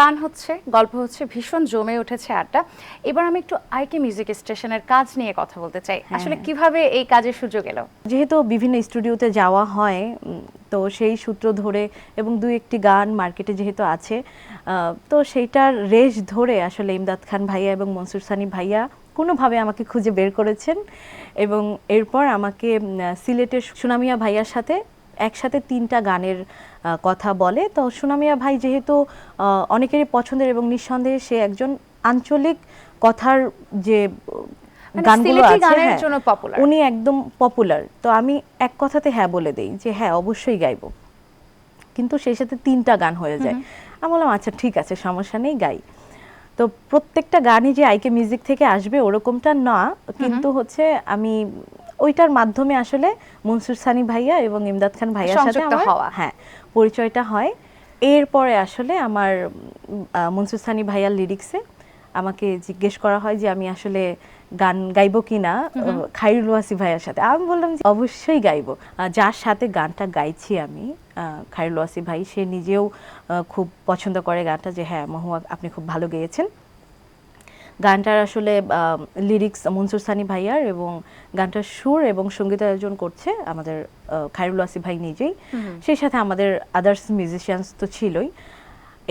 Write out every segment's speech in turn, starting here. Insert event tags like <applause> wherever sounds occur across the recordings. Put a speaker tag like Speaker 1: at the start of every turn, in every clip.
Speaker 1: গান হচ্ছে গল্প হচ্ছে ভীষণ জমে উঠেছে আড্ডা। এবার আমি একটু আইকে মিউজিক স্টেশনের কাজ নিয়ে কথা বলতে চাই। আসলে কীভাবে এই কাজের সুযোগ এলো?
Speaker 2: যেহেতু বিভিন্ন স্টুডিওতে যাওয়া হয় তো সেই সূত্র ধরে এবং দুই একটি গান মার্কেটে যেহেতু আছে তো সেইটার রেশ ধরে আসলে ইমদাদ খান ভাইয়া এবং মনসুর সানি ভাইয়া কোনোভাবে আমাকে খুঁজে বের করেছেন এবং এরপর আমাকে সিলেটের সুনামিয়া ভাইয়ার সাথে একসাথে তিনটা গানের কথা বলে। তো সুনামিয়া ভাই যেহেতু অনেকেরই পছন্দের এবং নিঃসন্দেহে সে একজন আঞ্চলিক কথার যে
Speaker 1: মানে
Speaker 2: গানগুলো আছে হ্যাঁ। উনি একদম পপুলার তো আমি এক কথাতে হ্যাঁ বলে দেই যে হ্যাঁ অবশ্যই গাইবো। কিন্তু সেই সাথে তিনটা গান হয়ে যায়। আমি বললাম আচ্ছা ঠিক আছে সমস্যা নেই গাই। তো প্রত্যেকটা গানই যে আইকে মিউজিক থেকে আসবে ওরকমটা না। কিন্তু হচ্ছে আমি ওইটার মাধ্যমে আসলে মনসুর সানি ভাইয়া এবং ইমদাদ খান ভাইয়ার সাথে
Speaker 1: হওয়া।
Speaker 2: হ্যাঁ পরিচয়টা হয়। এরপরে আসলে আমার মনসুর সানি ভাইয়ার লিরিক্সে আমাকে জিজ্ঞেস করা হয় যে আমি আসলে গান গাইবো কি না খাইরুল ওয়াসি ভাইয়ের সাথে। আমি বললাম যে অবশ্যই গাইবো। যার সাথে গানটা গাইছি আমি খাইরুল ওয়াসি ভাই সে নিজেও খুব পছন্দ করে গানটা যে হ্যাঁ মহুয়া আপনি খুব ভালো গেয়েছেন। গানটার আসলে লিরিক্স মনসুর সানি ভাইয়ার এবং গানটার সুর এবং সংগীত আয়োজন করছে আমাদের খায়রুল আসি ভাই নিজেই। সেই সাথে আমাদের আদার্স মিউজিশিয়ানস তো ছিলই।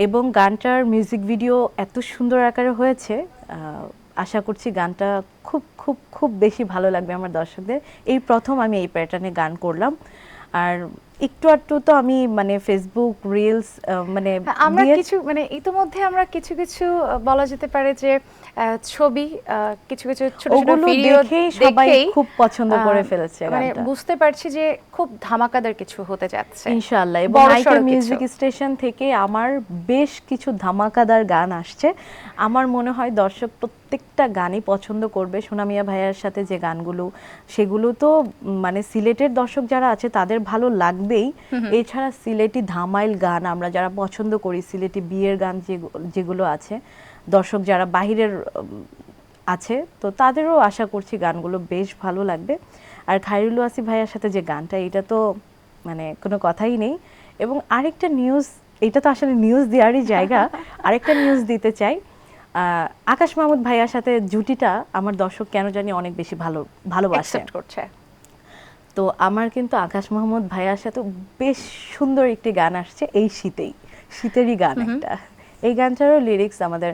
Speaker 2: এবং গানটার মিউজিক ভিডিও এত সুন্দর আকারে হয়েছে আশা করছি গানটা খুব খুব খুব বেশি ভালো লাগবে আমার দর্শকদের। এই প্রথম আমি এই প্যাটার্নে গান করলাম। আর একটু আধটু তো আমি মানে ফেসবুক রিলস মানে
Speaker 1: হ্যাঁ, আমরা কিছু মানে ইতোমধ্যে আমরা কিছু কিছু বলা যেতে পারে যে ছবি কিছু কিছু ছোট ছোট ভিডিও
Speaker 2: সবাই খুব পছন্দ করে ফেলেছে
Speaker 1: মানে বুঝতে পারছি যে খুব ধামাকাদার কিছু হতে যাচ্ছে।
Speaker 2: ইনশাআল্লাহ এবং
Speaker 1: বড়সড়
Speaker 2: মিউজিক স্টেশন থেকে আমার বেশ কিছু ধামাকাদার গান আসছে। আমার মনে হয় দর্শক প্রত্যেকটা গানই পছন্দ করবে। সোনামিয়া ভাইয়ার সাথে যে গানগুলো সেগুলো তো মানে সিলেটের দর্শক যারা আছে তাদের ভালো লাগবেই এছাড়া সিলেটি ধামাইল গান আমরা যারা পছন্দ করি সিলেটি বিয়ের গান যেগুলো আছে দর্শক যারা বাহিরের আছে তো তাদেরও আশা করছি গানগুলো বেশ ভালো লাগবে। আর খায়রুল ওয়াসি ভাইয়ার সাথে যে গানটা এটা তো মানে কোনো কথাই নেই। এবং আরেকটা নিউজ এটা তো আসলে নিউজ দেওয়ারই জায়গা <laughs> আরেকটা নিউজ দিতে চাই। আহ, আকাশ মাহমুদ ভাইয়ার সাথে জুটিটা আমার দর্শক কেন জানি অনেক বেশি ভালো ভালোবাসে।
Speaker 1: করছে।
Speaker 2: তো আমার কিন্তু আকাশ মোহাম্মদ ভাইয়ার সাথে বেশ সুন্দর একটি গান আসছে এই শীতেই। শীতেরই গান একটা। এই গানটারও লিরিক্স আমাদের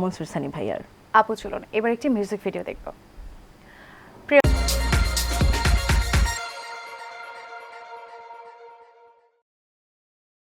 Speaker 2: মনসুর সানি ভাইয়ার।
Speaker 1: আপু চলুন এবার একটি মিউজিক ভিডিও দেখব।